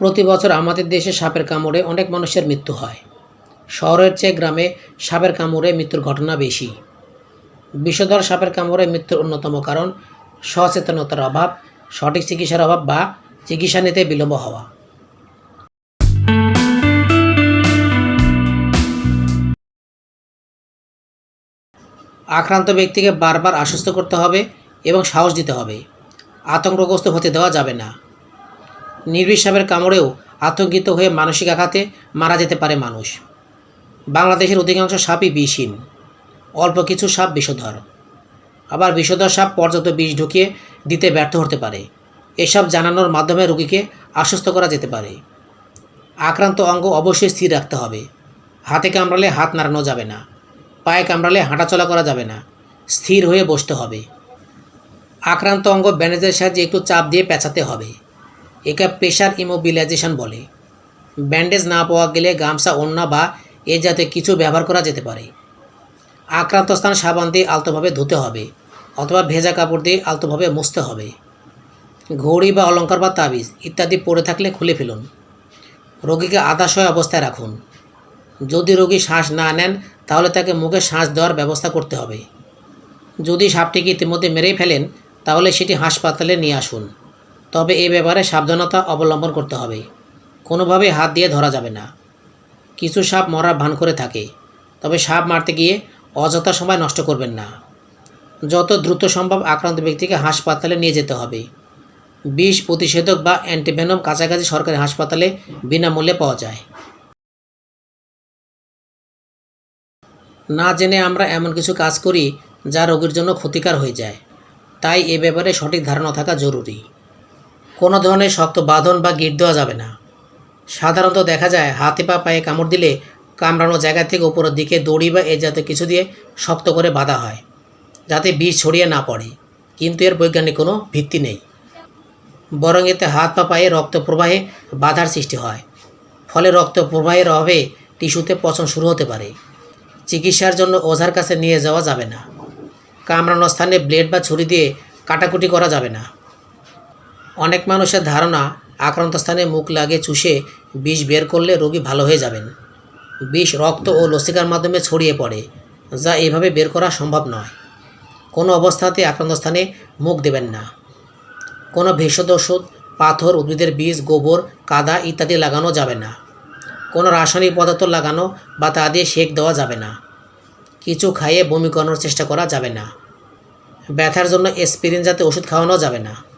প্রতি বছর আমাদের দেশে সাপের কামড়ে অনেক মানুষের মৃত্যু হয়। শহরের চেয়ে গ্রামে সাপের কামড়ে মৃত্যুর ঘটনা বেশি। বিষধর সাপের কামড়ে মৃত্যুর অন্যতম কারণ সচেতনতার অভাব, সঠিক চিকিৎসার অভাব বা চিকিৎসা নিতে বিলম্ব হওয়া। আক্রান্ত ব্যক্তিকে বারবার আশ্বস্ত করতে হবে এবং সাহস দিতে হবে। আতঙ্কগ্রস্ত হতে দেওয়া যাবে না। নির্বিষ সাপের কামড়েও আতঙ্কিত হয়ে মানসিক আঘাতে মারা যেতে পারে মানুষ। বাংলাদেশের অধিকাংশ সাপই বিষহীন। অল্প কিছু সাপ বিষধর। আবার বিষধর সাপ পর্যাপ্ত বিষ ঢুকিয়ে দিতে ব্যর্থ হতে পারে। এসব জানানোর মাধ্যমে রোগীকে আশ্বস্ত করা যেতে পারে। আক্রান্ত অঙ্গ অবশ্যই স্থির রাখতে হবে। হাতে কামড়ালে হাত নাড়ানো যাবে না। পায়ে কামড়ালে হাঁটাচলা করা যাবে না। স্থির হয়ে বসতে হবে। আক্রান্ত অঙ্গ ব্যান্ডেজের সাহায্যে একটু চাপ দিয়ে পেঁচাতে হবে। একে প্রেশার ইমোবিলাইজেশন বলে। ব্যান্ডেজ না পাওয়া গেলে গামছা, ওড়না বা এ জাতীয় কিছু ব্যবহার করা যেতে পারে। আক্রান্ত স্থান সাবান দিয়ে আলতোভাবে ধুতে হবে অথবা ভেজা কাপড় দিয়ে আলতোভাবে মুছতে হবে। ঘড়ি বা অলংকার বা তাবিজ ইত্যাদি পড়ে থাকলে খুলে ফেলুন। রোগীকে আদাশয় অবস্থায় রাখুন। যদি রোগী শ্বাস না নেন, তাহলে তাকে মুখে শ্বাস দেওয়ার ব্যবস্থা করতে হবে। যদি সাপটিকে ইতিমধ্যে মেরেই ফেলেন, তাহলে সেটি হাসপাতালে নিয়ে আসুন। তবে এ ব্যাপারে সাবধানতা অবলম্বন করতে হবে। কোনোভাবে হাত দিয়ে ধরা যাবে না। কিছু সাপ মরার ভান করে থাকে, তবে সাপ মারতে গিয়ে অযথা সময় নষ্ট করবেন না। যত দ্রুত সম্ভব আক্রান্ত ব্যক্তিকে হাসপাতালে নিয়ে যেতে হবে। বিষ প্রতিষেধক বা অ্যান্টিভেনম কাছাকাছি সরকারি হাসপাতালে বিনামূল্যে পাওয়া যায়। না জেনে আমরা এমন কিছু কাজ করি যা রোগীর জন্য ক্ষতিকার হয়ে যায়। তাই এ ব্যাপারে সঠিক ধারণা থাকা জরুরি। কোনো ধরনের শক্ত বাঁধন বা গিট দেওয়া যাবে না। সাধারণত দেখা যায়, হাতে পা, পায়ে কামড় দিলে কামড়ানো জায়গা থেকে উপরের দিকে দড়ি বা এ জাতীয় কিছু দিয়ে শক্ত করে বাঁধা হয়, যাতে বিষ ছড়িয়ে না পড়ে। কিন্তু এর বৈজ্ঞানিক কোনো ভিত্তি নেই। বরং এতে হাত পা, পায়ে রক্ত প্রবাহে বাধার সৃষ্টি হয়। ফলে রক্ত প্রবাহের অভাবে টিস্যুতে পচন শুরু হতে পারে। চিকিৎসার জন্য ওঝার কাছে নিয়ে যাওয়া যাবে না। কামড়ানো স্থানে ব্লেড বা ছুরি দিয়ে কাটাকুটি করা যাবে না। অনেক মানুষের ধারণা, আক্রান্ত স্থানে মুখ লাগে চুষে বিষ বের করলে রোগী ভালো হয়ে যাবেন। বিষ, রক্ত ও লসিকার মাধ্যমে ছড়িয়ে পড়ে, যা এভাবে বের করা সম্ভব নয়। কোনো অবস্থাতে আক্রান্ত স্থানে মুখ দেবেন না। কোনো ভেষজ ওষুধ, পাথর, উদ্ভিদের বীজ, গোবর, কাদা ইত্যাদি লাগানো যাবে না। কোনো রাসায়নিক পদার্থ লাগানো বা তা দিয়ে সেক দেওয়া যাবে না। কিছু খাইয়ে বমি করানোর চেষ্টা করা যাবে না। ব্যথার জন্য এসপিরিন জাতীয় ওষুধ খাওয়ানো যাবে না।